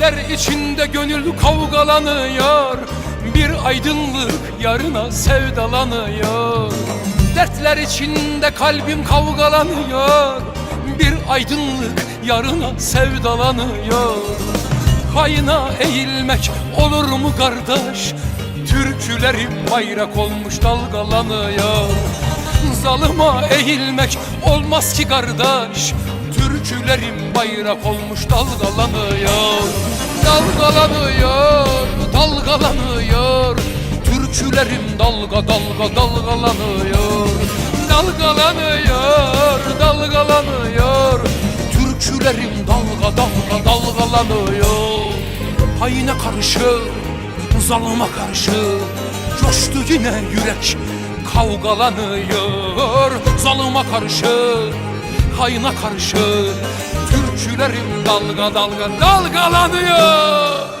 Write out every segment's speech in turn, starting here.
Dertler içinde gönül kavgalanıyor. Bir aydınlık yarına sevdalanıyor. Dertler içinde kalbim kavgalanıyor. Bir aydınlık yarına sevdalanıyor. Hayına eğilmek olur mu kardeş? Türkülerim bayrak olmuş dalgalanıyor. Zalıma eğilmek olmaz ki kardeş Türkülerim bayrak olmuş dalgalanıyor Dalgalanıyor, dalgalanıyor. Türkülerim dalga dalga dalgalanıyor Dalgalanıyor, dalgalanıyor. Türkülerim dalga dalga dalgalanıyor. Hayine karşı, zalıma karşı Coştu yine yürek kavgalanıyor. Zalıma karşı, hayına karşı Türkülerim dalga dalga dalgalanıyor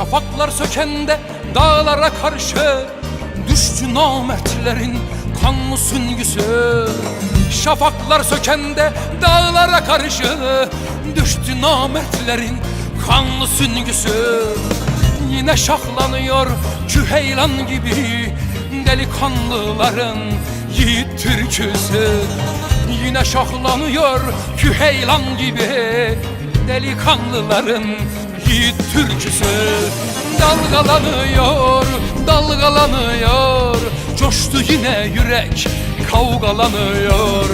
Şafaklar sökende dağlara karşı Düştü namertlerin kanlı süngüsü. Şafaklar sökende dağlara karşı Düştü namertlerin kanlı süngüsü. Yine şahlanıyor küheylan gibi Delikanlıların yiğit türküsü. Yine şahlanıyor küheylan gibi Delikanlıların yiğit türküsü Dalgalanıyor, dalgalanıyor. Coştu yine yürek kavgalanıyor.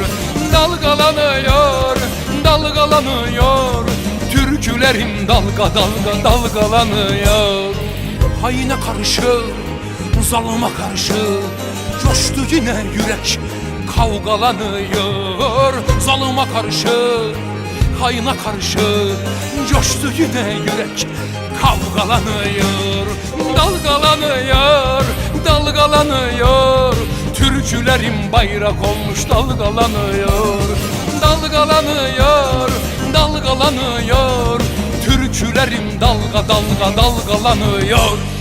Dalgalanıyor, dalgalanıyor. Türkülerim dalga dalga dalgalanıyor. Hayine karşı, zalıma karşı Coştu yine yürek kavgalanıyor. Zalıma karşı Hayına karşı coştu yine yürek Kavgalanıyor, dalgalanıyor, dalgalanıyor. Türkülerim bayrak olmuş dalgalanıyor Dalgalanıyor, dalgalanıyor. Türkülerim dalga dalga dalgalanıyor